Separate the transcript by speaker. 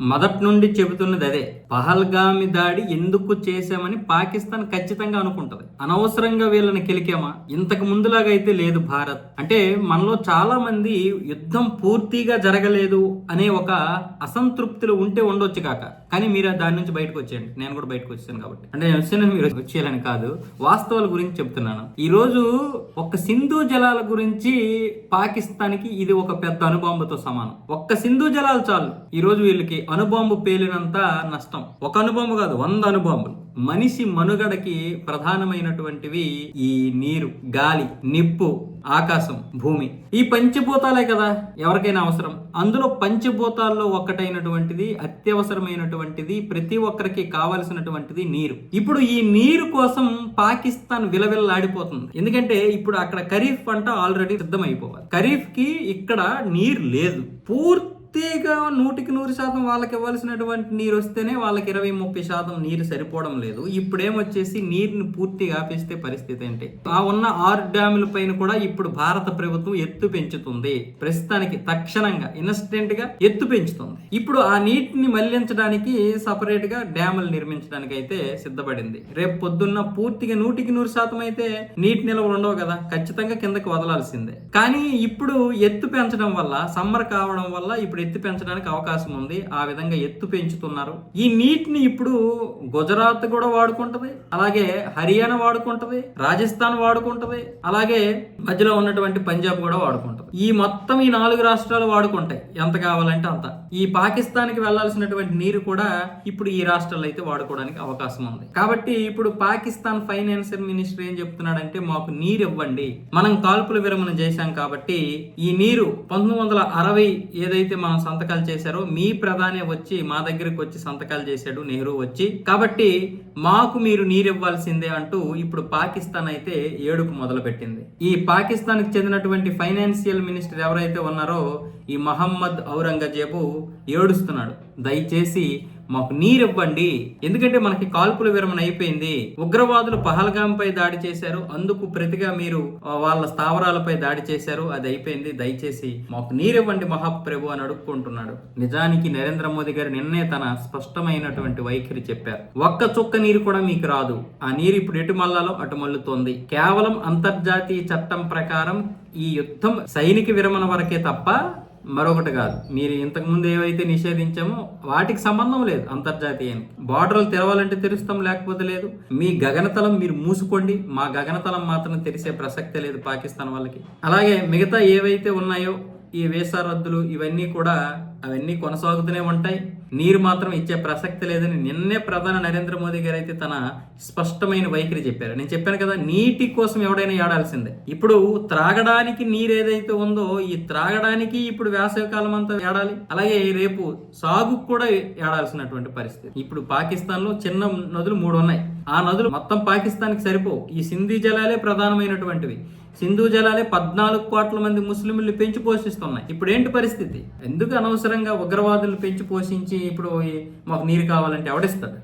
Speaker 1: మొదటి నుండి చెబుతున్నది అదే పహల్గామి దాడి ఎందుకు చేశామని పాకిస్తాన్ ఖచ్చితంగా అనుకుంటది. అనవసరంగా వీళ్ళని కెలికామా? ఇంతకు ముందులాగా అయితే లేదు భారత్. అంటే మనలో చాలా మంది యుద్ధం పూర్తిగా జరగలేదు అనే ఒక అసంతృప్తిలో ఉంటే ఉండొచ్చు కాక. కానీ మీరు దాని నుంచి బయటకు వచ్చేయండి. నేను కూడా బయటకు వచ్చాను కాబట్టి. అంటే నేను వచ్చాను మీరు వచ్చేయాలని కాదు వాస్తవాల గురించి చెప్తున్నాను ఈ రోజు ఒక సింధు జలాల గురించి పాకిస్తాన్కి ఇది ఒక పెద్ద అనుబాంబతో సమానం. ఒక్క సింధు జలాలు చాలు. ఈ రోజు వీళ్ళకి అణుబాంబు పేలినంత నష్టం. ఒక అణుబాంబు కాదు వంద అణుబాంబులు మనిషి మనుగడకి ప్రధానమైనటువంటివి ఈ నీరు గాలి నిప్పు ఆకాశం భూమి. ఈ పంచభూతాలే కదా ఎవరికైనా అవసరం. అందులో పంచభూతాల్లో ఒక్కటైనటువంటిది అత్యవసరమైనటువంటిది ప్రతి ఒక్కరికి కావలసినటువంటిది నీరు. ఇప్పుడు ఈ నీరు కోసం పాకిస్తాన్ విలవిల్లాడిపోతుంది. ఎందుకంటే ఇప్పుడు అక్కడ ఖరీఫ్ పంట ఆల్రెడీ సిద్ధమైపోవాలి. ఖరీఫ్కి ఇక్కడ నీరు లేదు. పూర్తి పూర్తిగా నూటికి నూరు శాతం వాళ్ళకి ఇవ్వాల్సినటువంటి నీరు వస్తేనే వాళ్ళకి ఇరవై ముప్పై శాతం నీరు సరిపోవడం లేదు. ఇప్పుడేమొచ్చేసి నీరుని పూర్తిగా ఆపేస్తే పరిస్థితి ఏంటి? ఆ ఉన్న ఆరు డ్యాముల పైన కూడా ఇప్పుడు భారత ప్రభుత్వం ఎత్తు పెంచుతుంది. ప్రస్తుతానికి తక్షణంగా ఇన్స్టెంట్గా ఎత్తు పెంచుతుంది. ఇప్పుడు ఆ నీటిని మళ్ళించడానికి సపరేట్గా డ్యాములు నిర్మించడానికి అయితే సిద్ధపడింది. రేపు పొద్దున్న పూర్తిగా నూటికి నూరు శాతం అయితే నీటి నిల్వలు ఉండవు కదా? ఖచ్చితంగా కిందకి వదలాల్సిందే. కానీ ఇప్పుడు ఎత్తు పెంచడం వల్ల సమ్మర్ కావడం వల్ల ఇప్పుడు ఎత్తు పెంచడానికి అవకాశం ఉంది. ఆ విధంగా ఎత్తు పెంచుతున్నారు. ఈ నీటిని ఇప్పుడు గుజరాత్ కూడా వాడుకుంటది. అలాగే హర్యానా వాడుకుంటది. రాజస్థాన్ వాడుకుంటది. అలాగే మధ్యలో ఉన్నటువంటి పంజాబ్ కూడా వాడుకుంటది. ఈ మొత్తం ఈ నాలుగు రాష్ట్రాలు వాడుకుంటాయి. ఎంత కావాలంటే అంత. ఈ పాకిస్తాన్కి వెళ్ళాల్సినటువంటి నీరు కూడా ఇప్పుడు ఈ రాష్ట్రాల్లో అయితే వాడుకోవడానికి అవకాశం ఉంది. కాబట్టి ఇప్పుడు పాకిస్తాన్ ఫైనాన్షియల్ మినిస్టర్ ఏం చెప్తున్నాడంటే మాకు నీరు ఇవ్వండి. మనం కాల్పుల విరమణ చేశాం కాబట్టి ఈ నీరు పంతొమ్మిది వందల అరవై ఏదైతే మనం సంతకాలు చేశారో మీ ప్రధాని వచ్చి మా దగ్గరికి వచ్చి సంతకాలు చేశాడు నెహ్రూ వచ్చి. కాబట్టి మాకు మీరు నీరివ్వాల్సిందే అంటూ ఇప్పుడు పాకిస్తాన్ అయితే ఏడుపు మొదలుపెట్టింది. ఈ పాకిస్తాన్కి చెందినటువంటి ఫైనాన్షియల్ మినిస్టర్ ఎవరైతే ఉన్నారో ఈ మహమ్మద్ ఔరంగజేబు ఏడుస్తున్నాడు. దయచేసి మాకు నీరివ్వండి. ఎందుకంటే మనకి కాల్పుల విరమణ అయిపోయింది. ఉగ్రవాదులు పహల్గాంపై దాడి చేశారు. అందుకు ప్రతిగా మీరు వాళ్ళ స్థావరాలపై దాడి చేశారు. అది అయిపోయింది. దయచేసి మాకు నీరివ్వండి మహాప్రభు అని అడుక్కుంటున్నాడు. నిజానికి నరేంద్ర మోదీ గారు నిన్నే తన స్పష్టమైనటువంటి వైఖరి చెప్పారు. ఒక్క చుక్క నీరు కూడా మీకు రాదు. ఆ నీరు ఇప్పుడు ఎటు మల్లాలో అటు మల్లుతోంది కేవలం అంతర్జాతీయ చట్టం ప్రకారం ఈ యుద్ధం సైనిక విరమణ వరకే తప్ప మరొకటి కాదు. మీరు ఇంతకు ముందు ఏవైతే నిషేధించామో వాటికి సంబంధం లేదు అంతర్జాతీయానికి. బార్డర్లు తెరవాలంటే తెరుస్తాం లేకపోతే లేదు. మీ గగనతలం మీరు మూసుకోండి. మా గగనతలం మాత్రం తెరిసే ప్రసక్తే లేదు పాకిస్తాన్ వాళ్ళకి. అలాగే మిగతా ఏవైతే ఉన్నాయో ఈ వేసా రద్దులు ఇవన్నీ కూడా అవన్నీ కొనసాగుతూనే ఉంటాయి. నీరు మాత్రం ఇచ్చే ప్రసక్తి లేదని నిన్నే ప్రధాని నరేంద్ర మోదీ గారు అయితే తన స్పష్టమైన వైఖరి చెప్పారు. నేను చెప్పాను కదా నీటి కోసం ఎవడైనా ఏడాల్సిందే. ఇప్పుడు త్రాగడానికి నీరు ఏదైతే ఉందో ఈ త్రాగడానికి ఇప్పుడు వేసవికాలం అంతా ఏడాలి. అలాగే రేపు సాగుకు కూడా ఏడాల్సినటువంటి పరిస్థితి. ఇప్పుడు పాకిస్తాన్లో చిన్న నదులు మూడు ఉన్నాయి. ఆ నదులు మొత్తం పాకిస్తాన్కి సరిపోవు. ఈ సింధీ జలాలే ప్రధానమైనటువంటివి. సింధు జలాలే పద్నాలుగు కోట్ల మంది ముస్లింలు పెంచి పోషిస్తున్నాయి. ఇప్పుడు ఏంటి పరిస్థితి? ఎందుకు అనవసరంగా ఉగ్రవాదులు పెంచి పోషించి ఇప్పుడు మాకు నీరు కావాలంటే ఎవడిస్తాడు?